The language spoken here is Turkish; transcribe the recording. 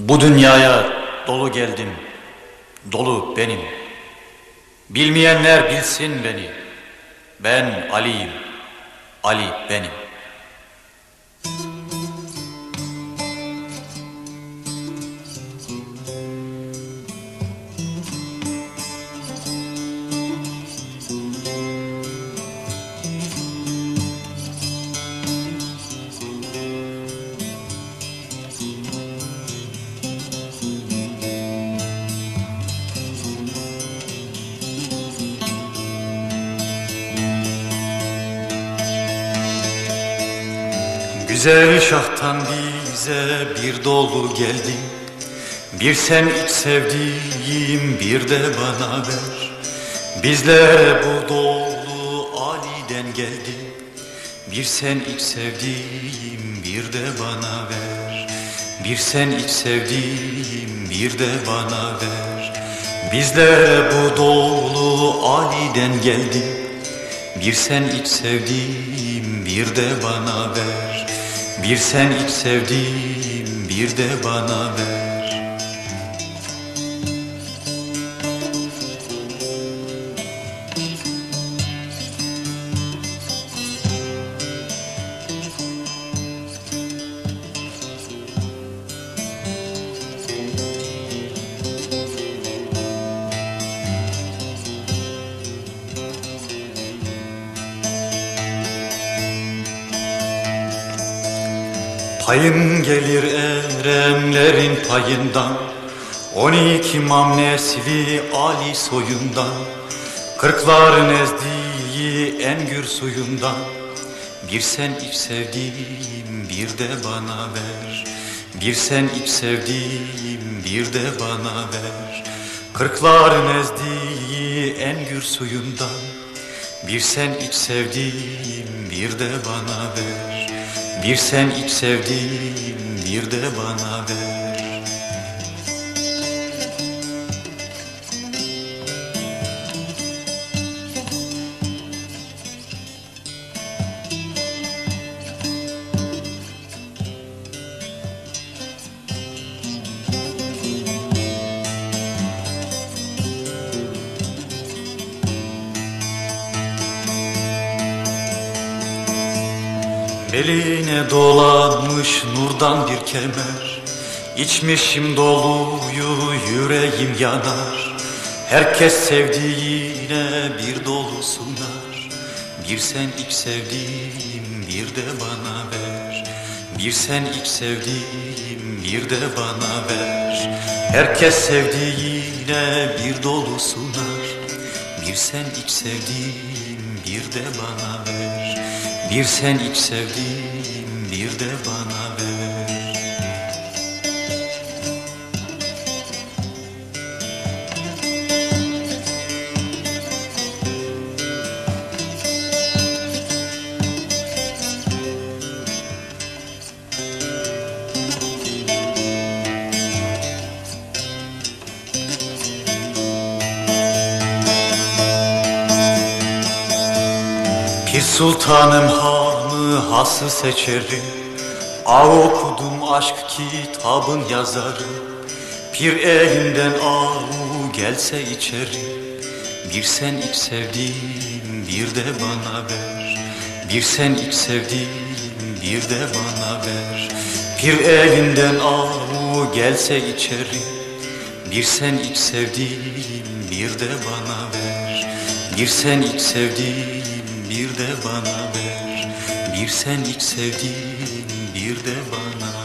Bu dünyaya dolu geldim, dolu benim. Bilmeyenler bilsin beni. Ben Ali'yim, Ali benim. Güzel şahtan bize bir dolu geldi. Bir sen iç sevdiğim bir de bana ver. Bizlere bu dolu Ali'den geldi. Bir sen iç sevdiğim bir de bana ver. Bir sen iç sevdiğim bir de bana ver. Bizlere bu dolu Ali'den geldi. Bir sen iç sevdiğim bir de bana ver Bir sen iç sevdiğim bir de bana ver Payım gelir eremlerin payından On iki imam nesli Ali soyundan. Kırkların ezdiği en gür suyundan. Bir sen iç sevdiğim bir de bana ver. Bir sen iç sevdiğim bir de bana ver. Kırkların ezdiği en gür suyundan. Bir sen iç sevdiğim bir de bana ver bir sen iç sevdiğim bir de bana ver Beline dolanmış nurdan bir kemer İçmişim doluyu yüreğim yanar. Herkes sevdiğine bir dolu sunar. Bir sen iç sevdiğim bir de bana ver. Bir sen iç sevdiğim bir de bana ver. Herkes sevdiğine bir dolu sunar. Bir sen iç sevdiğim bir de bana ver bir sen iç sevdiğim bir de bana ver sultanım hanı hası seçerim. A okudum aşk kitabın yazarı. Pir elinden avu gelse içeri Bir sen iç sevdiğim bir de bana ver. Bir sen iç sevdiğim bir de bana ver. Pir elinden avu gelse içeri Bir sen iç sevdiğim bir de bana ver. Bir sen iç sevdiğim bir de bana ver. Bir sen iç sevdiğim bir de bana